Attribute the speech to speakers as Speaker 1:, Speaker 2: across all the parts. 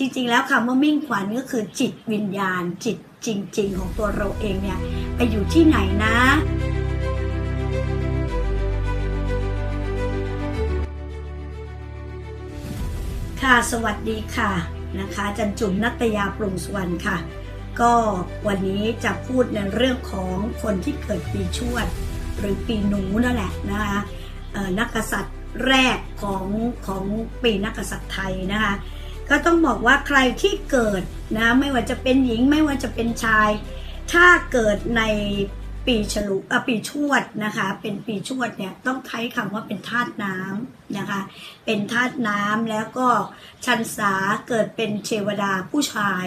Speaker 1: จริงๆ แล้วคำว่ามิ่งขวัญก็คือจิตวิญญาณ จิตจริง ๆ ของตัวเราเองเนี่ย ไปอยู่ที่ไหนนะค่ะสวัสดีค่ะนะคะจันจุ๋มนัตยาปรุงสวรรณค่ะ ก็วันนี้จะพูดในเรื่องของคนที่เกิดปีชวด หรือปีหนูนั่นแหละนะคะนักกษัตริย์แรกของของปีนักกษัตริย์ไทยนะคะ ก็ต้องบอกว่าใครที่เกิดนะไม่ว่าจะเป็นหญิงไม่ว่าจะเป็นชาย ถ้าเกิดในปีฉลูเอ่อปีชวดนะคะ เป็นปีชวดเนี่ยต้องใช้คำว่าเป็นธาตุน้ำนะคะ เป็นธาตุน้ำแล้วก็ชันษาเกิดเป็นเทวดาผู้ชาย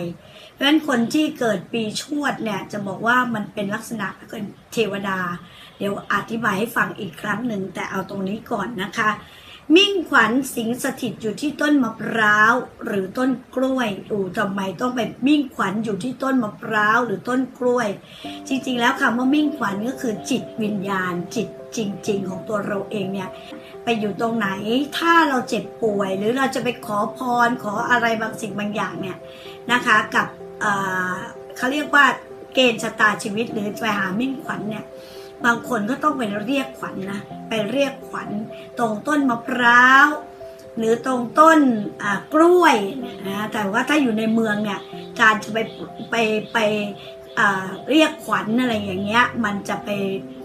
Speaker 1: เพราะฉะนั้นคนที่เกิดปีชวดเนี่ยจะบอกว่ามันเป็นลักษณะเป็นเทวดา เดี๋ยวอธิบายให้ฟังอีกครั้งหนึ่งแต่เอาตรงนี้ก่อนนะคะ มิ่งขวัญสิงสถิตอยู่ที่ต้นมะพร้าวหรือต้นกล้วยอูทำไมต้องไปมิ่งขวัญอยู่ที่ต้นมะพร้าวหรือต้นกล้วย จริงๆ แล้วคำว่ามิ่งขวัญก็คือจิตวิญญาณ จิตจริง ๆ ของตัวเราเองเนี่ยไปอยู่ตรงไหนถ้าเราเจ็บป่วย หรือเราจะไปขอพรขออะไรบางสิ่งบางอย่างเนี่ยนะคะกับเอ่อเขาเรียกว่าเกณฑ์ชะตาชีวิตหรือไปหามิ่งขวัญเนี่ย บางคนก็ต้องไปเรียกขวัญนะไปเรียกขวัญตรงต้นมะพร้าวหรือตรงต้นกล้วยนะแต่ว่าถ้าอยู่ในเมืองเนี่ยการจะไปไปไปเรียกขวัญอะไรอย่างเงี้ยมันจะไป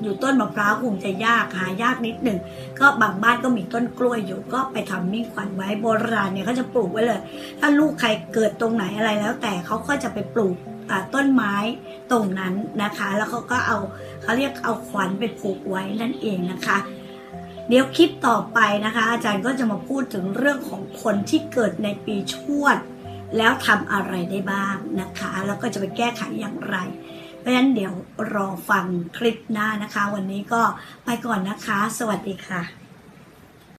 Speaker 1: อยู่ต้นมะพร้าวคงจะยากหายากนิดหนึ่งก็บางบ้านก็มีต้นกล้วยอยู่ก็ไปทำมิ่งขวัญไว้โบราณเนี่ยเขาจะปลูกไว้เลย ถ้าลูกใครเกิดตรงไหนอะไรแล้ว แต่เขาก็จะไปปลูกต้นไม้ ตรงนั้นนะคะ แล้วเขาก็เอาเขาเรียกเอาขวัญไปผูกไว้นั่นเองนะคะ เดี๋ยวคลิปต่อไปนะคะ อาจารย์ก็จะมาพูดถึงเรื่องของคนที่เกิดในปีชวด แล้วทำอะไรได้บ้างนะคะ แล้วก็จะไปแก้ไขอย่างไรเพราะฉะนั้นเดี๋ยวรอฟังคลิปหน้านะคะ วันนี้ก็ไปก่อนนะคะ สวัสดีค่ะ